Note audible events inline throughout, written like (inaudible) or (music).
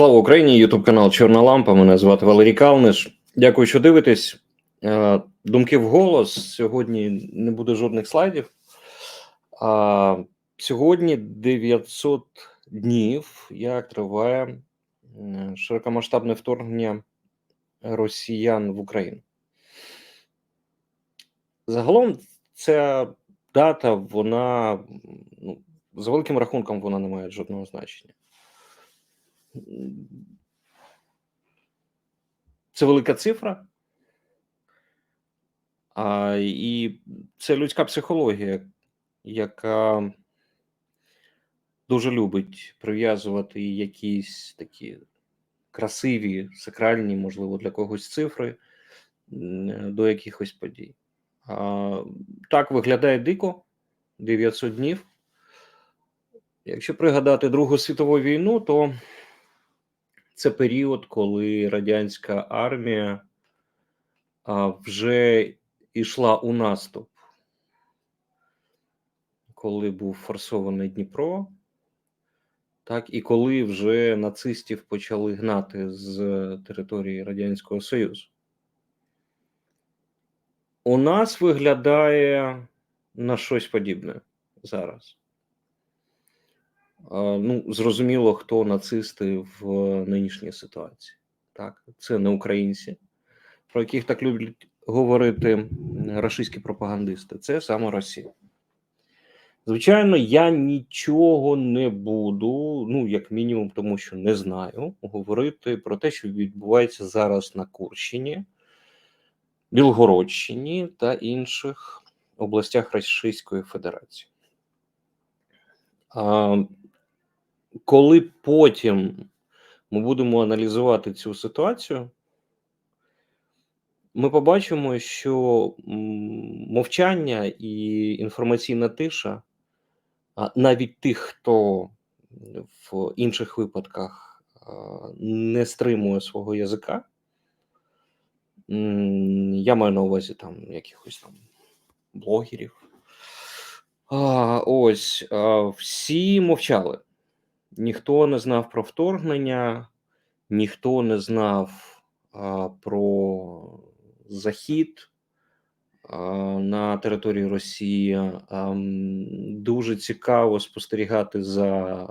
Слава Україні! Ютуб канал Чорна Лампа. Мене звати Валерій Калниш. Дякую, що дивитесь. Е, Думки в голос. Сьогодні не буде жодних слайдів. Сьогодні 900 днів, як триває широкомасштабне вторгнення росіян в Україну. Загалом ця дата, вона ну, за великим рахунком, вона не має жодного значення. Це велика цифра, а, і це людська психологія, яка дуже любить прив'язувати якісь такі красиві, сакральні, можливо, для когось цифри до якихось подій. А, Так виглядає дико 900 днів. Якщо пригадати Другу світову війну, то це період, коли радянська армія а, вже йшла у наступ, коли був форсований Дніпро, так і коли вже нацистів почали гнати з території Радянського Союзу. У нас виглядає на щось подібне зараз. Ну, зрозуміло, хто нацисти в нинішній ситуації. Так, це не українці, про яких так люблять говорити рашистські пропагандисти. Це саме Росія. Звичайно, я нічого не буду, ну, як мінімум, тому що не знаю, говорити про те, що відбувається зараз на Курщині, Білгородщині та інших областях Російської Федерації коли потім ми будемо аналізувати цю ситуацію, ми побачимо, що мовчання і інформаційна тиша, навіть тих, хто в інших випадках не стримує свого язика, я маю на увазі там якихось там блогерів. Ось всі мовчали. Ніхто не знав про вторгнення, ніхто не знав а, про захід а, на території Росії. А, дуже цікаво спостерігати за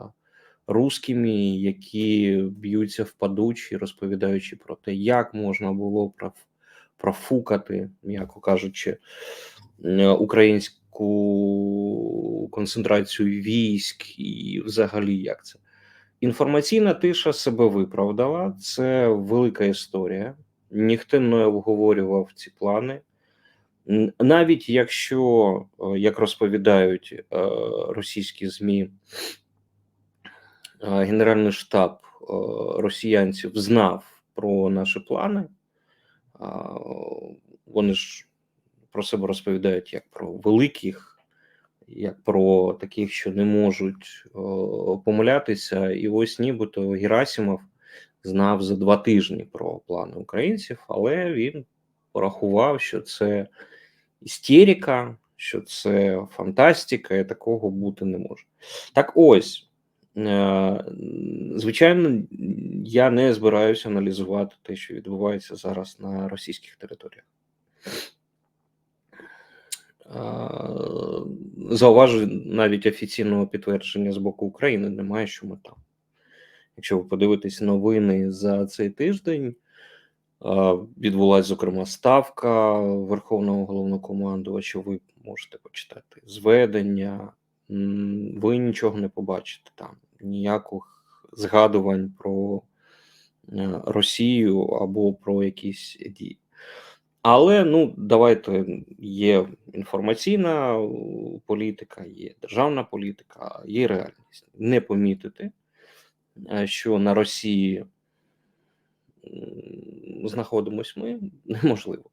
рускими, які б'ються в падучі, розповідаючи про те, як можна було профукати, м'яко кажучи, українську концентрацію військ і взагалі як це. Інформаційна тиша себе виправдала, це велика історія. Ніхто не обговорював ці плани. Навіть якщо, е, як розповідають е, російські ЗМІ, е, Генеральний штаб росіянців знав про наші плани, вони ж про себе розповідають як про великих, як про таких, що не можуть помилятися. І ось нібито Герасимов знав за два тижні про плани українців, але він порахував, що це істерика, що це фантастика, і такого бути не може. Так ось. Е, звичайно, я не збираюся аналізувати те, що відбувається зараз на російських територіях. Зауважу, навіть офіційного підтвердження з боку України немає, що ми там. Якщо ви подивитесь новини за цей тиждень, відбулася, зокрема, ставка Верховного головнокомандувача, ви можете почитати зведення, ви нічого не побачите там, ніяких згадувань про е, Росію або про якісь дії. Але ну давайте є інформаційна політика, є державна політика, є реальність. Не помітити, е, що на Росії знаходимось ми неможливо.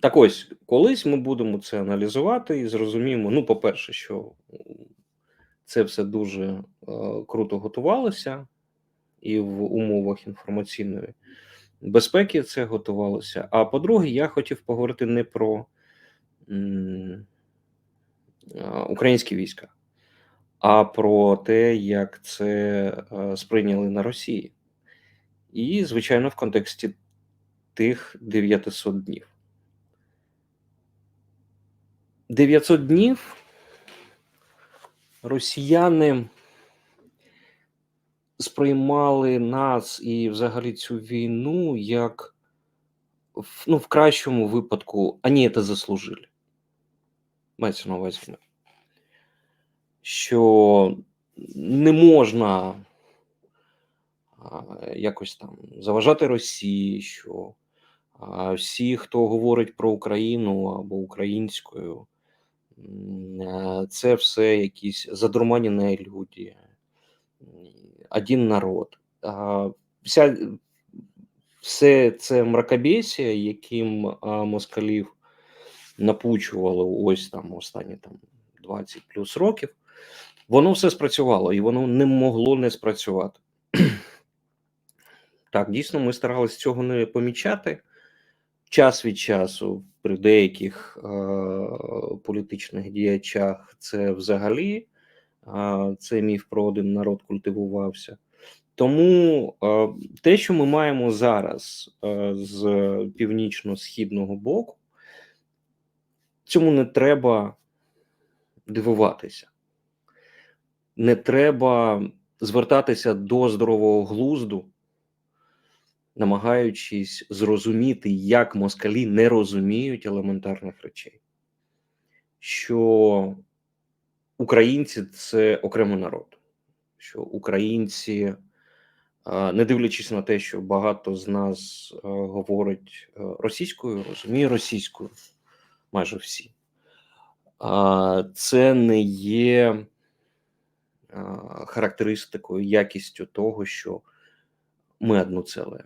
Так ось, колись ми будемо це аналізувати і зрозуміємо. Ну, по-перше, що це все дуже е, круто готувалося, і в умовах інформаційної безпеки це готувалося. А по-друге, я хотів поговорити не про українські війська, а про те, як це, е, сприйняли на Росії. І, звичайно, в контексті тих 900 днів. 900 днів росіяни сприймали нас і взагалі цю війну як ну, в кращому випадку, они це заслужили. Мається на увазі, що не можна а, якось там заважати Росії, що а, всі, хто говорить про Україну або українською, це все якісь задурманені люди, один народ. Вся, все це мракобесія, яким москалів напучували ось там останні там 20 плюс років, воно все спрацювало і воно не могло не спрацювати. (clears throat) Так, дійсно, ми старалися цього не помічати. Час від часу при деяких е, політичних діячах це взагалі е, це міф про один народ культивувався. Тому те, що ми маємо зараз з північно-східного боку, цьому не треба дивуватися. Не треба звертатися до здорового глузду, намагаючись зрозуміти, як москалі не розуміють елементарних речей, що українці це окремий народ, що українці, не дивлячись на те, що багато з нас говорить російською, розуміє російською, майже всі, це не є характеристикою, якістю того, що ми одноцеле.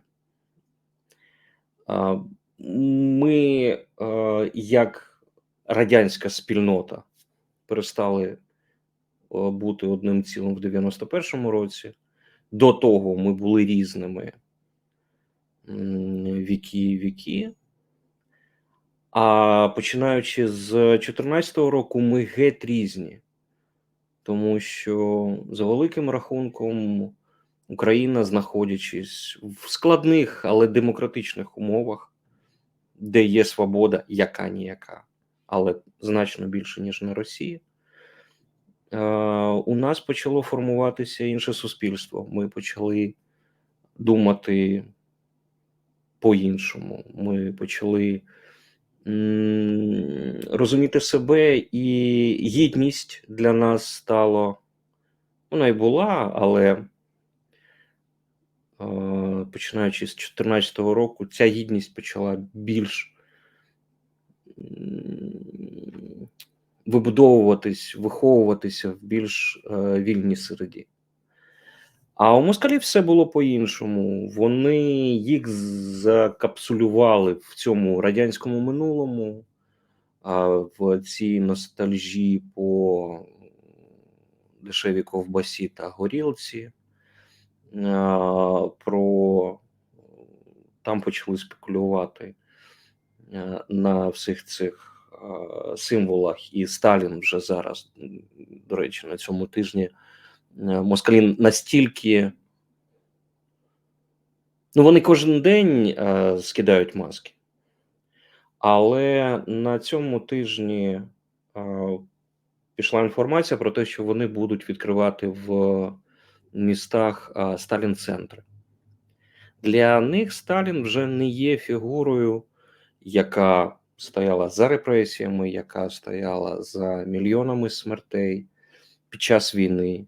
Ми, як радянська спільнота, перестали бути одним цілим в 91-му році. До того ми були різними віки віки. А починаючи з 2014 року, ми геть різні, тому що за великим рахунком Україна, знаходячись в складних, але демократичних умовах, де є свобода, яка ніяка, але значно більше, ніж на Росії, у нас почало формуватися інше суспільство. Ми почали думати по-іншому. Ми почали розуміти себе, і гідність для нас стало, вона й була, але починаючи з 2014 року, ця гідність почала більш вибудовуватись, виховуватися в більш е, вільній середі. А у москалів все було по-іншому. Вони їх закапсулювали в цьому радянському минулому, в цій ностальжі по дешевій ковбасі та горілці. Про там почали спекулювати на всіх цих символах, і Сталін вже зараз, до речі, на цьому тижні. Е, москалі настільки. Ну, вони кожен день е, скидають маски. Але на цьому тижні е, пішла інформація про те, що вони будуть відкривати в містах е, Сталін-центри. Для них Сталін вже не є фігурою, яка стояла за репресіями, яка стояла за мільйонами смертей під час війни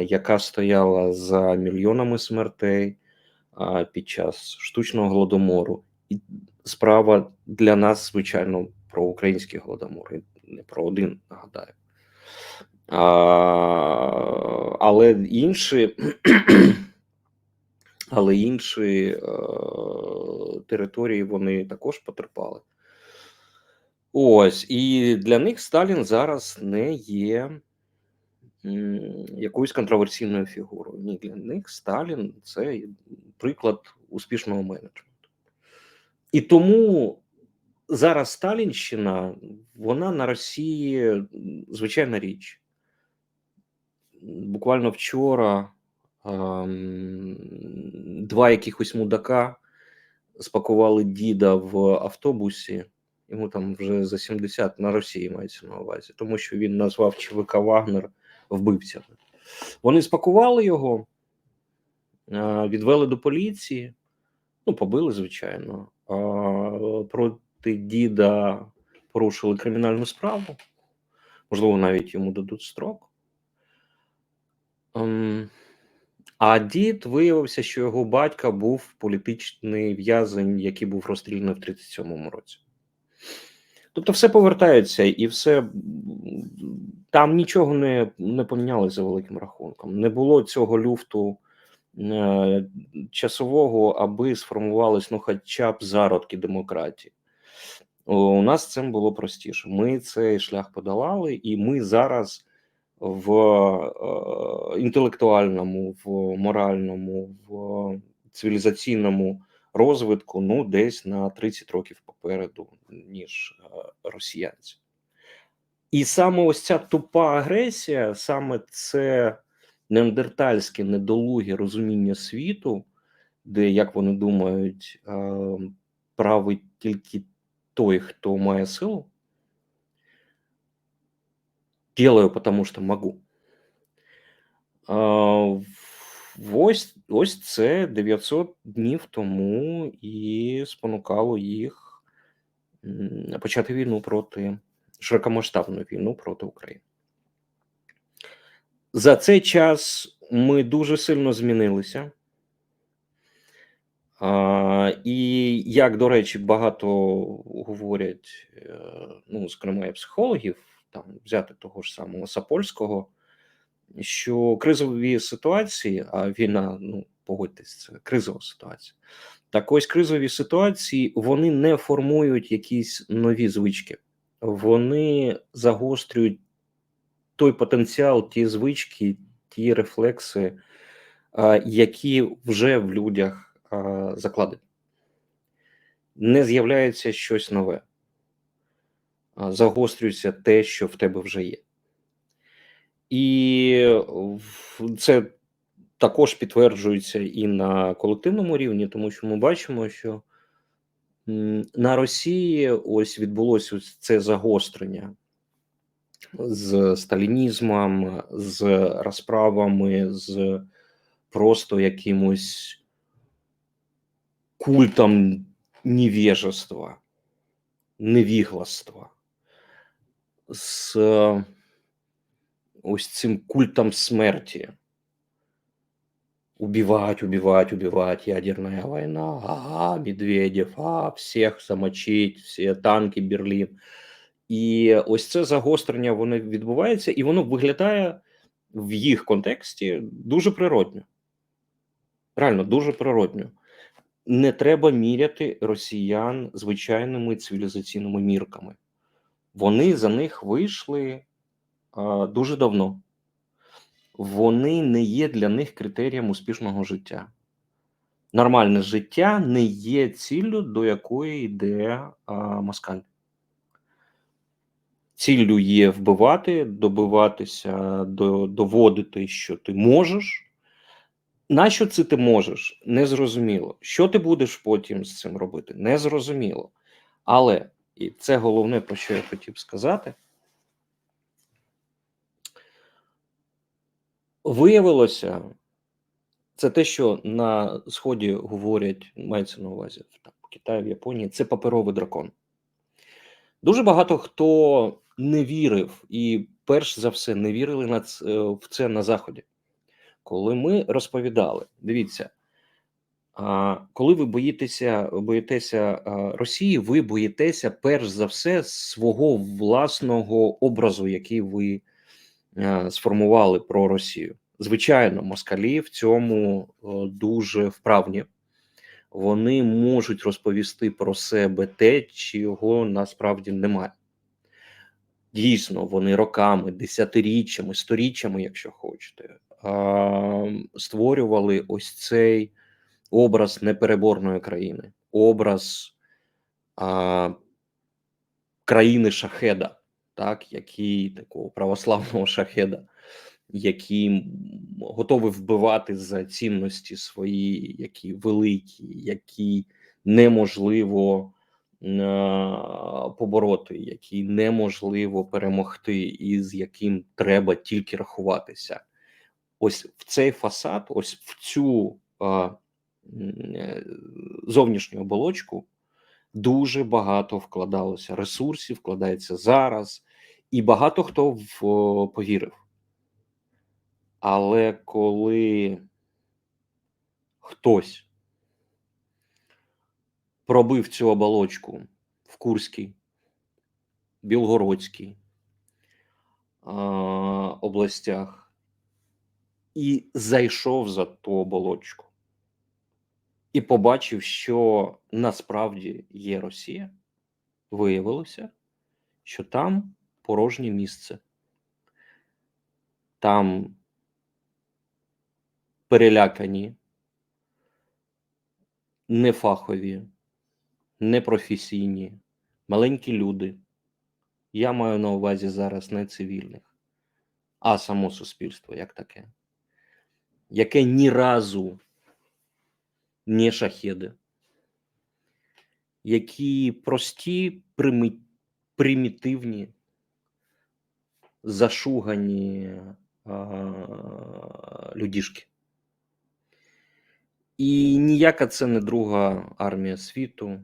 яка стояла за мільйонами смертей під час штучного голодомору. І справа для нас, звичайно, про український голодомор, не про один, нагадаю. А, Але інші але інші е, території вони також потерпали. Ось, і для них Сталін зараз не є якоюсь контроверсійною фігурою. Ні, для них Сталін це приклад успішного менеджменту. І тому зараз Сталінщина, вона на Росії звичайна річ. буквально вчора ем, два якихось мудака спакували діда в автобусі. Йому там вже за 70 на Росії мається на увазі, тому що він назвав ЧВК Вагнер вбивцями. Вони спакували його, відвели до поліції, ну, побили, звичайно. Проти діда порушили кримінальну справу. Можливо, навіть йому дадуть строк. Ем, А дід виявився, що його батька був політичний в'язень, який був розстріляний в 37-му році. Тобто, все повертається, і все там нічого не, не помінялося за великим рахунком. Не було цього люфту е, часового, аби сформувались ну, хоча б зародки демократії. У нас цим було простіше. Ми цей шлях подолали, і ми зараз в е, інтелектуальному, в моральному, в цивілізаційному розвитку ну десь на 30 років попереду, ніж е, росіянці. І саме ось ця тупа агресія, саме це неандертальське недолуге розуміння світу, де, як вони думають, е, править тільки той, хто має силу. Делаю, потому що могу. Ось, ось це 900 днів тому і спонукало їх почати війну проти широкомасштабну війну проти України. За цей час ми дуже сильно змінилися. А, і як, до речі, багато говорять, е, ну, зокрема, психологів, там взяти того ж самого Сапольського, що кризові ситуації, а війна, ну погодьтесь, це кризова ситуація. Так ось кризові ситуації вони не формують якісь нові звички, вони загострюють той потенціал, ті звички, ті рефлекси, які вже в людях закладені. Не з'являється щось нове, загострюється те, що в тебе вже є. І це також підтверджується і на колективному рівні, тому що ми бачимо, що на Росії ось відбулося ось це загострення з сталінізмом, з розправами, з просто якимось культом невежества, невігластва, з ось цим культом смерті. Убивать, убивать, убивать, ядерная война, ага, Медведев, а, всіх замочить, всі танки, Берлін. І ось це загострення воно відбувається, і воно виглядає в їх контексті дуже природньо. Реально, дуже природньо. Не треба міряти росіян звичайними цивілізаційними мірками. Вони за них вийшли дуже давно. Вони не є для них критерієм успішного життя. Нормальне життя не є ціллю, до якої йде а, москаль. Ціллю є вбивати, добиватися, до, доводити, що ти можеш. Нащо це ти можеш? Незрозуміло. Що ти будеш потім з цим робити? Незрозуміло. Але, і це головне, про що я хотів сказати. Виявилося, це те, що на Сході говорять, мається на увазі там, в Китаї, в Японії, це паперовий дракон. Дуже багато хто не вірив, і перш за все не вірили на ц- е, в це на Заході. Коли ми розповідали, дивіться, коли ви боїтеся, боїтеся Росії, ви боїтеся перш за все свого власного образу, який ви сформували про Росію. Звичайно, москалі в цьому дуже вправні. Вони можуть розповісти про себе те, чого насправді немає. Дійсно, вони роками, десятиріччями, сторіччями, якщо хочете, створювали ось цей образ непереборної країни, образ країни шахеда, так, який такого православного (laughs) шахеда, які м, готові вбивати за цінності свої, які великі, які неможливо побороти, які неможливо перемогти, і з яким треба тільки рахуватися. Ось в цей фасад, ось в цю е, зовнішню оболочку дуже багато вкладалося ресурсів, вкладається зараз, і багато хто в повірив. Але коли хтось пробив цю оболочку в Курській, Білгородській а, областях і зайшов за ту оболочку, і побачив, що насправді є Росія, виявилося, що там порожнє місце. Там перелякані, нефахові, непрофесійні, маленькі люди. Я маю на увазі зараз не цивільних, а само суспільство як таке, яке ні разу не шахеди, які прості, примітивні, зашугані людішки. І ніяка це не друга армія світу,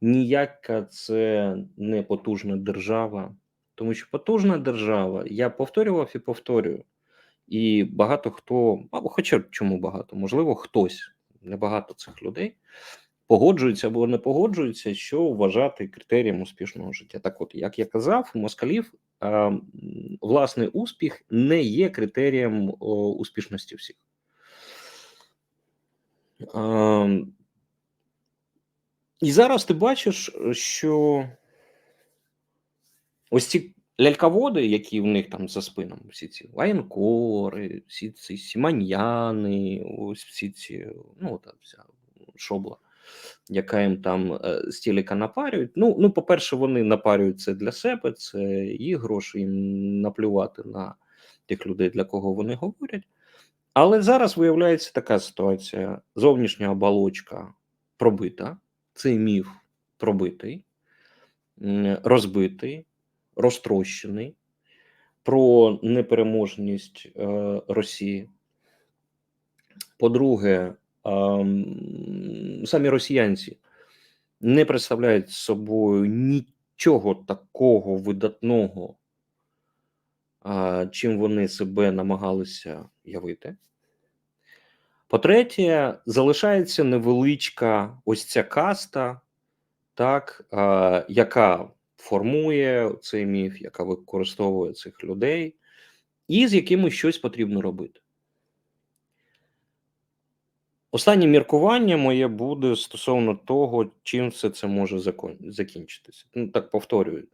ніяка це не потужна держава, тому що потужна держава, я повторював і повторюю, і багато хто, або хоча чому багато, можливо, хтось, небагато цих людей, погоджуються або не погоджуються, що вважати критерієм успішного життя. Так от, як я казав, у москалів а, власний успіх не є критерієм успішності всіх. А, і зараз ти бачиш, що ось ці ляльководи, які в них там за спином, всі ці воєнкори, всі ці сіманьяни, ось всі ці, ну, та вся шобла, яка їм там е, стіліка напарюють. Ну, ну, по-перше, вони напарюють це для себе, це їх гроші, їм наплювати на тих людей, для кого вони говорять. Але зараз виявляється така ситуація: зовнішня оболочка пробита, цей міф пробитий, розбитий, розтрощений про непереможність е, Росії. По-друге, ем, самі росіянці не представляють собою нічого такого видатного, а, чим вони себе намагалися явити. По-третє, залишається невеличка ось ця каста, так, а, яка формує цей міф, яка використовує цих людей, і з якими щось потрібно робити. Останнє міркування моє буде стосовно того, чим все це може закон... закінчитися. Ну, так повторюю.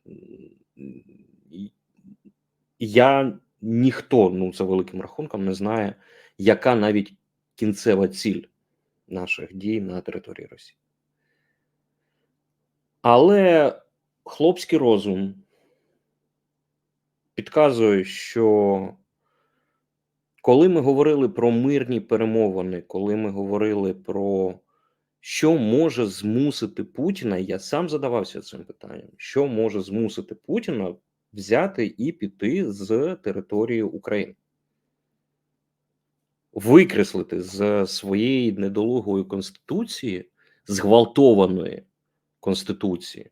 Я ніхто, ну за великим рахунком, не знає, яка навіть кінцева ціль наших дій на території Росії. Але хлопський розум підказує, що коли ми говорили про мирні перемовини, коли ми говорили про що може змусити Путіна, я сам задавався цим питанням: що може змусити Путіна взяти і піти з території України, викреслити з своєї недолугої конституції, зґвалтованої конституції,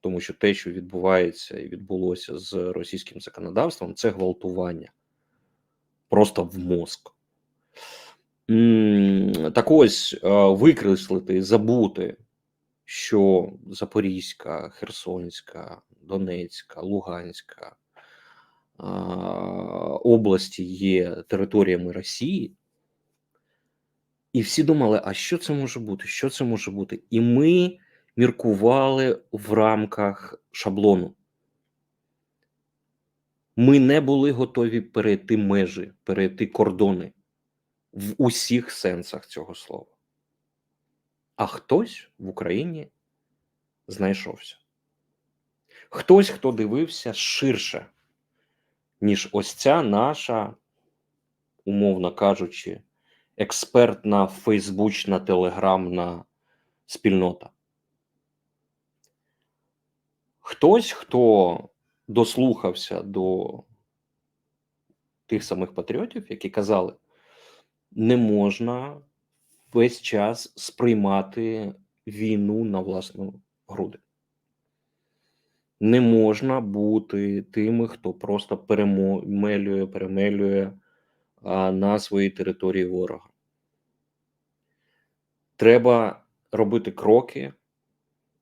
тому що те, що відбувається і відбулося з російським законодавством, це гвалтування просто в мозк. Так ось е, викреслити, забути, що Запорізька, Херсонська, Донецька, Луганська області є територіями Росії, і всі думали, а що це може бути? Що це може бути? І ми міркували в рамках шаблону. Ми не були готові перейти межі, перейти кордони в усіх сенсах цього слова. А хтось в Україні знайшовся. Хтось, хто дивився ширше, ніж ось ця наша, умовно кажучи, експертна фейсбучна телеграмна спільнота. Хтось, хто дослухався до тих самих патріотів, які казали, не можна весь час сприймати війну на власну груди. Не можна бути тими, хто просто перемелює, перемелює а, на своїй території ворога. Треба робити кроки,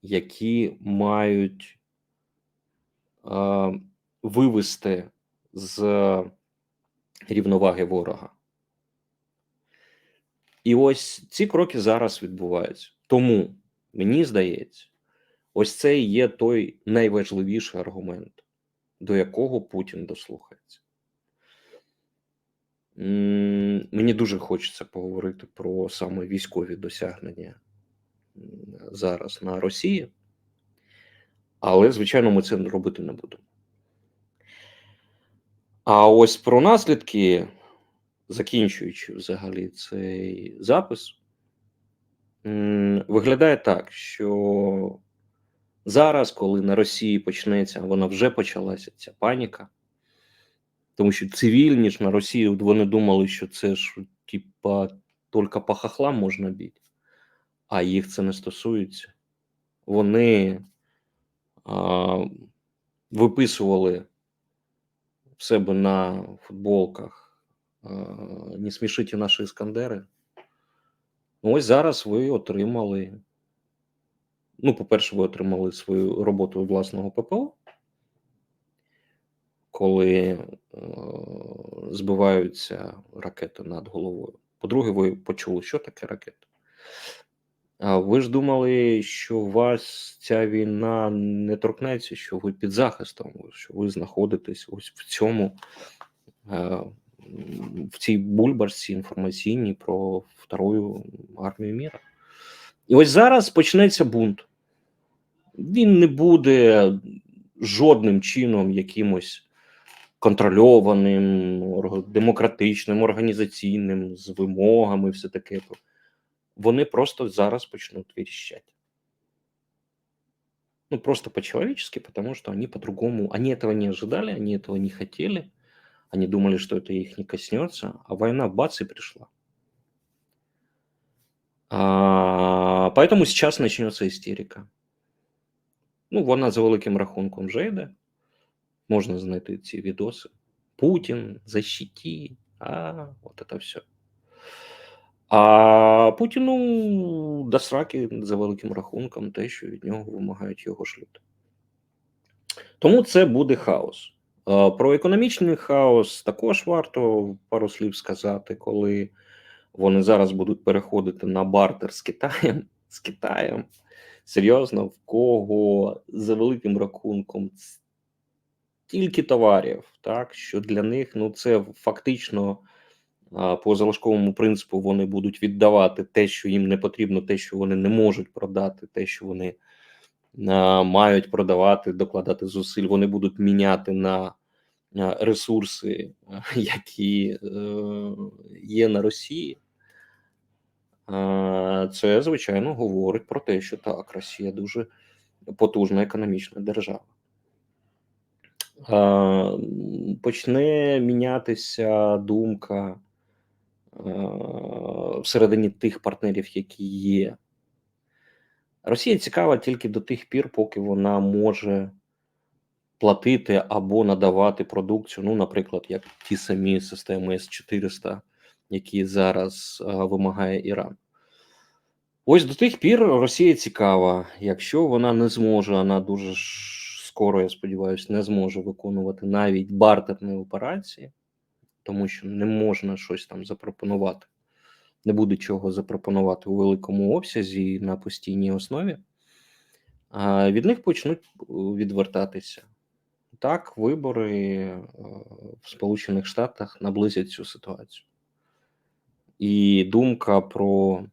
які мають вивести з рівноваги ворога. І ось ці кроки зараз відбуваються. Тому мені здається, ось це і є той найважливіший аргумент, до якого Путін дослухається. Мені дуже хочеться поговорити про саме військові досягнення зараз на Росії, але, звичайно, ми це робити не будемо. А ось про наслідки, закінчуючи взагалі цей запис, виглядає так, що зараз, коли на Росії почнеться, вона вже почалася ця паніка, тому що цивільні ж на Росії вони думали, що це ж типа тільки по хахлам можна бити, а їх це не стосується. Вони виписували в себе на футболках не смішите наші іскандери. Ось зараз ви отримали. Ну, по-перше, ви отримали свою роботу власного ППО, коли е, збиваються ракети над головою. По-друге, ви почули, що таке ракета. Ви ж думали, що вас ця війна не торкнеться, що ви під захистом, що ви знаходитесь ось в цьому, е, в цій бульбашці інформаційній про Вторую армію міра. І ось зараз почнеться бунт. Він не буде жодним чином якимось контрольованим, демократичним, організаційним, з вимогами, все таке вони просто зараз почнут верещать. Ну, просто по-человечески, потому что они по-другому, они этого не ожидали, они этого не хотели, они думали, что это их не коснется, а война бац и пришла. А, поэтому сейчас начнется истерика. Ну, вона за великим рахунком вже йде. Можна знайти ці відоси. Путін, защити, а от це все. А Путіну до сраки за великим рахунком те, що від нього вимагають його ж. Тому це буде хаос. Про економічний хаос також варто пару слів сказати, коли вони зараз будуть переходити на бартер з Китаєм. З Китаєм. Серйозно, в кого за великим рахунком стільки товарів, так що для них ну це фактично по залишковому принципу вони будуть віддавати те, що їм не потрібно, те, що вони не можуть продати, те, що вони мають продавати, докладати зусиль. Вони будуть міняти на ресурси, які е, є на Росії. Це звичайно говорить про те, що так, Росія дуже потужна економічна держава. Почне мінятися думка всередині тих партнерів, які є. Росія цікава тільки до тих пір, поки вона може платити або надавати продукцію, ну, наприклад, як ті самі системи С-400, які зараз вимагає Іран. Ось до тих пір Росія цікава. Якщо вона не зможе, вона дуже скоро, я сподіваюся, не зможе виконувати навіть бартерні операції тому що не можна щось там запропонувати, не буде чого запропонувати у великому обсязі на постійній основі, а від них почнуть е, відвертатися. Так, вибори е, в Сполучених Штатах наблизять цю ситуацію. І думка про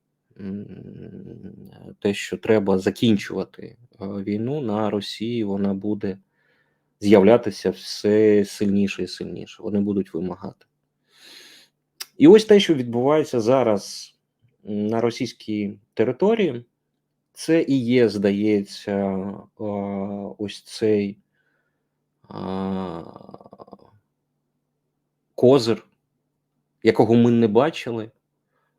те, що треба закінчувати е, війну на Росії, вона буде з'являтися все сильніше і сильніше. Вони будуть вимагати. І ось те, що відбувається зараз на російській території, це і є, здається, ось цей козир, якого ми не бачили,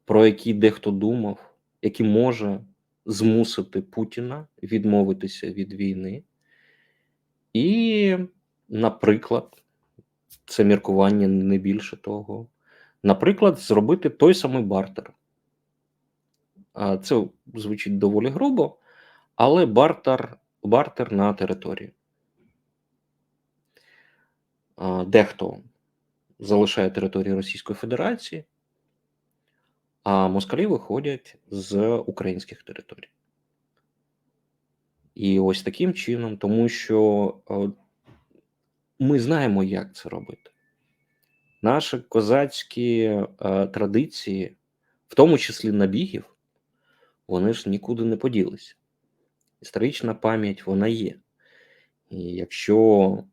про який дехто думав, який може змусити Путіна відмовитися від війни. І, наприклад, це міркування не більше того. Наприклад, зробити той самий бартер. Це звучить доволі грубо, але бартер, бартер на території. Дехто залишає територію Російської Федерації, а москалі виходять з українських територій. І ось таким чином, тому що ми знаємо, як це робити. Наші козацькі традиції, в тому числі набігів, вони ж нікуди не поділися. Історична пам'ять вона є. І якщо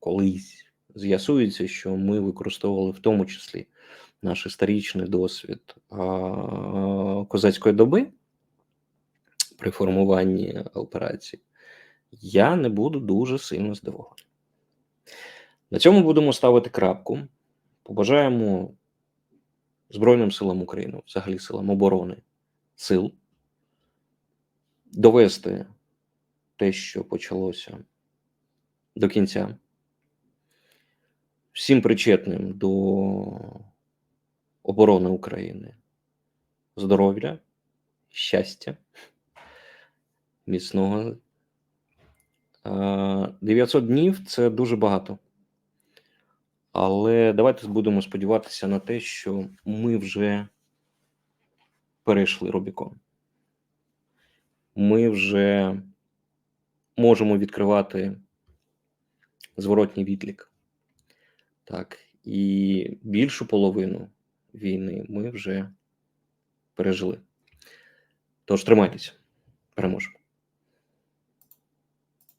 колись з'ясується, що ми використовували в тому числі наш історичний досвід козацької доби при формуванні операції, я не буду дуже сильно здивований. На цьому будемо ставити крапку. Побажаємо Збройним силам України, взагалі силам оборони сил, довести те, що почалося до кінця. Всім причетним до оборони України здоров'я, щастя, міцного. 900 днів це дуже багато. Але давайте будемо сподіватися на те, що ми вже перейшли Рубікон. Ми вже можемо відкривати зворотній відлік. Так, і більшу половину війни ми вже пережили. Тож тримайтеся, переможемо.